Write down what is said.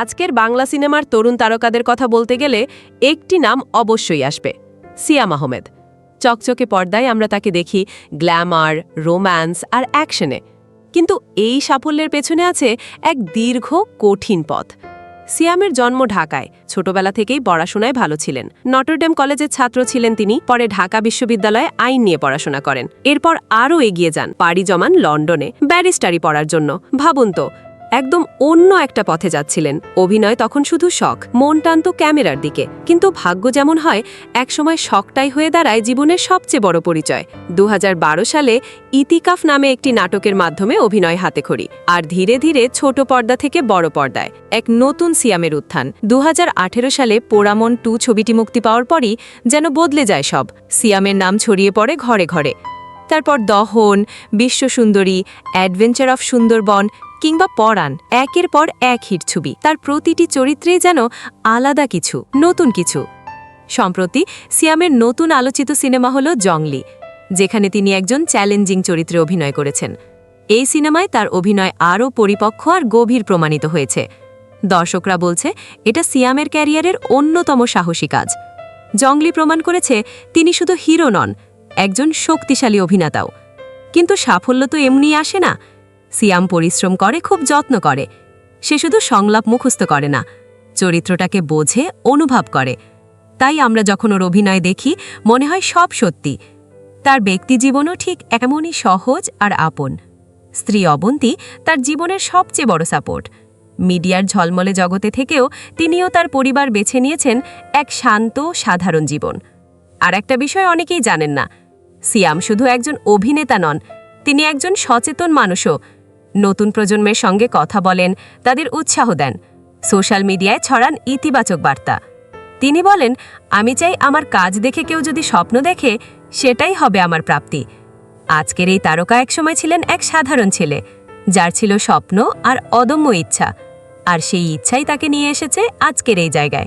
আজকের বাংলা সিনেমার তরুণ তারকাদের কথা বলতে গেলে একটি নাম অবশ্যই আসবে, সিয়াম আহমেদ। চকচকে পর্দায় আমরা তাকে দেখি গ্ল্যামার, রোম্যান্স আর অ্যাকশনে। কিন্তু এই সাফল্যের পেছনে আছে এক দীর্ঘ, কঠিন পথ। সিয়ামের জন্ম ঢাকায়, ছোটবেলা থেকেই পড়াশোনায় ভালো ছিলেন। নটরডেম কলেজের ছাত্র ছিলেন তিনি, পরে ঢাকা বিশ্ববিদ্যালয়ে আইন নিয়ে পড়াশোনা করেন। এরপর আরও এগিয়ে যান, পাড়ি জমান লন্ডনে, ব্যারিস্টারি পড়ার জন্য। ভাবুন তো একদম অন্য একটা পথে যাচ্ছিলেন। অভিনয় তখন শুধু শখ, মন টানত ক্যামেরার দিকে। কিন্তু ভাগ্য যেমন হয়, একসময় শখটাই হয়ে দাঁড়ায় জীবনের সবচেয়ে বড় পরিচয়। দু হাজার বারো সালে ইতিকাফ নামে একটি নাটকের মাধ্যমে অভিনয় হাতে খড়ি, আর ধীরে ধীরে ছোট পর্দা থেকে বড় পর্দায়। এক নতুন সিয়ামের উত্থান। দু হাজার আঠেরো সালে পোড়ামন টু ছবিটি মুক্তি পাওয়ার পরই যেন বদলে যায় সব। সিয়ামের নাম ছড়িয়ে পড়ে ঘরে ঘরে। তারপর দহন বিশ্ব সুন্দরী অ্যাডভেঞ্চার অফ সুন্দরবন কিংবা পরাণ, একের পর এক হিট ছবি। তার প্রতিটি চরিত্রেই যেন আলাদা কিছু, নতুন কিছু। সম্প্রতি সিয়ামের নতুন আলোচিত সিনেমা হল জংলি, যেখানে তিনি একজন চ্যালেঞ্জিং চরিত্রে অভিনয় করেছেন। এই সিনেমায় তার অভিনয় আরও পরিপক্ষ আর গভীর প্রমাণিত হয়েছে। দর্শকরা বলছে, এটা সিয়ামের ক্যারিয়ারের অন্যতম সাহসী কাজ। জংলি প্রমাণ করেছে, তিনি শুধু হিরো নন একজন শক্তিশালী অভিনেতাও। কিন্তু সাফল্য তো এমনি আসে না। সিয়াম পরিশ্রম করে, খুব যত্ন করে। সে শুধু সংলাপ মুখস্থ করে না, চরিত্রটাকে বোঝে, অনুভব করে। তাই আমরা যখন ওর অভিনয় দেখি, মনে হয় সব সত্যি। তার ব্যক্তিজীবনও ঠিক এমনই সহজ আর আপন। স্ত্রী অবন্তী তার জীবনের সবচেয়ে বড় সাপোর্ট। মিডিয়ার ঝলমলে জগতে থেকেও তিনিও তার পরিবার বেছে নিয়েছেন এক শান্ত, সাধারণ জীবন। আর একটা বিষয় অনেকেই জানেন না সিয়াম শুধু একজন অভিনেতা নন, তিনি একজন সচেতন মানুষও। নতুন প্রজন্মের সঙ্গে কথা বলেন, তাদের উৎসাহ দেন। সোশ্যাল মিডিয়ায় ছড়ান ইতিবাচক বার্তা। তিনি বলেন, আমি চাই আমার কাজ দেখে কেউ যদি স্বপ্ন দেখে, সেটাই হবে আমার প্রাপ্তি। আজকের এই তারকা একসময় ছিলেন এক সাধারণ ছেলে, যার ছিল স্বপ্ন আর অদম্য ইচ্ছা। আর সেই ইচ্ছাই তাকে নিয়ে এসেছে আজকের এই জায়গায়।